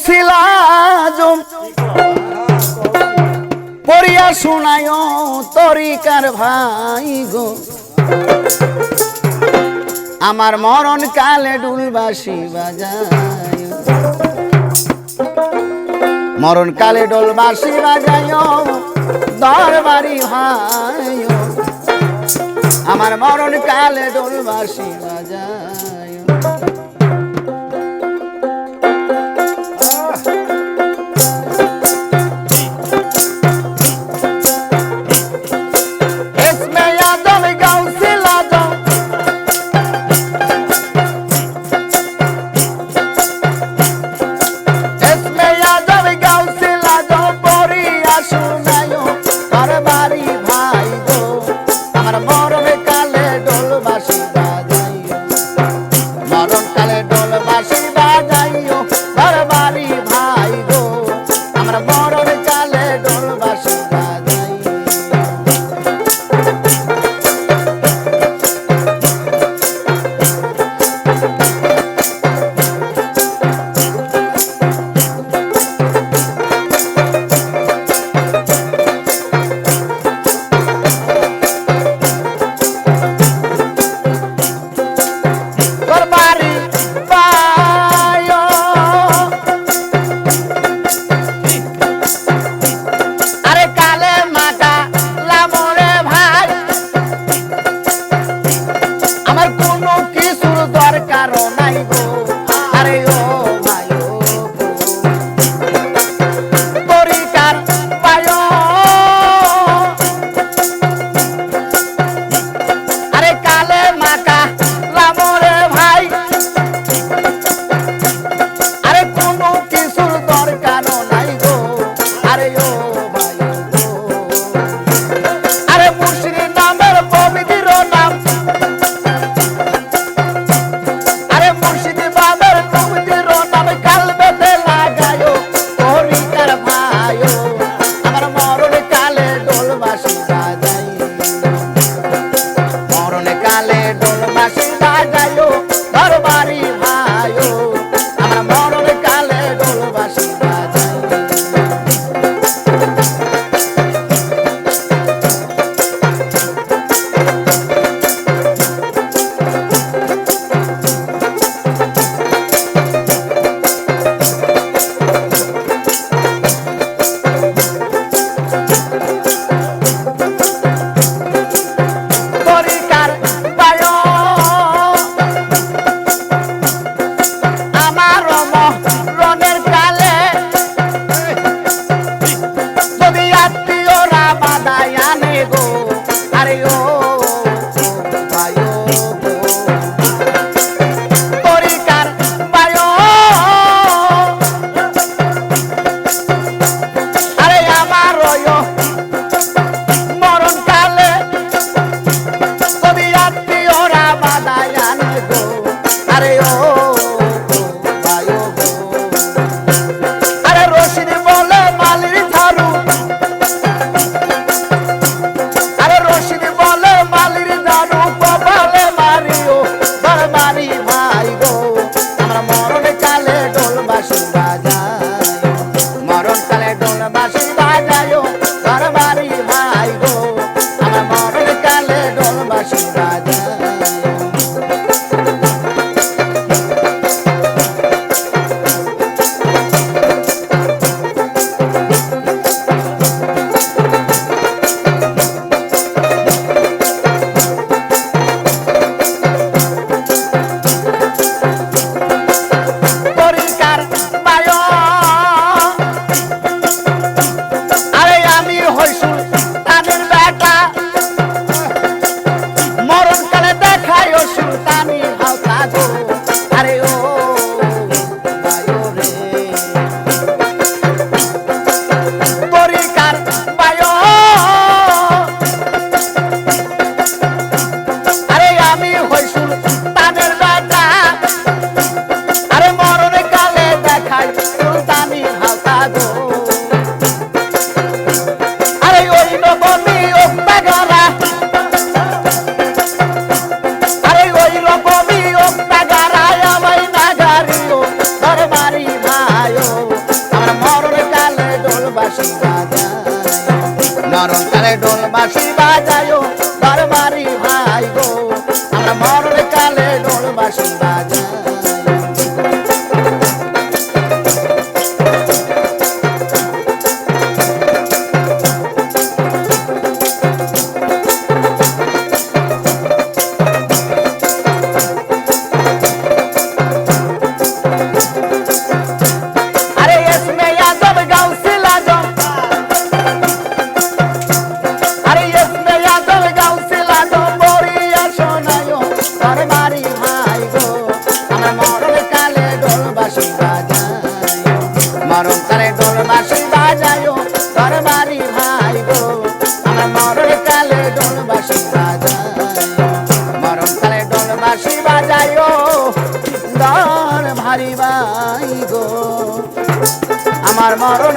গাউসিলা আজম পড়িয়া শোনায় তরিকার ভাই গো। আমার মরণ কালে ডুলবাসি বাজায়। মরণ কালে ডোলবাসি বাজায়, দরবারি ভাই। আমার মরণ কালে ডোলবাসি বাজায়। আত্মীয়রা বাদায় আনে গো। আরে ও বাসি বাজায়। নরম কালে ডোল বাসি বাজায় দরবারি ভাই গো আমরা মরলে কালে ডোল বাসি বাজায়। মরণ কালে ডোল বাসি বাজায় দরবারি ভাই গো, আমার মরণ কালে বাসি বাজায় মরণ কালে বাসি বাজায় দর ভারি ভাই গো। আমার মরণ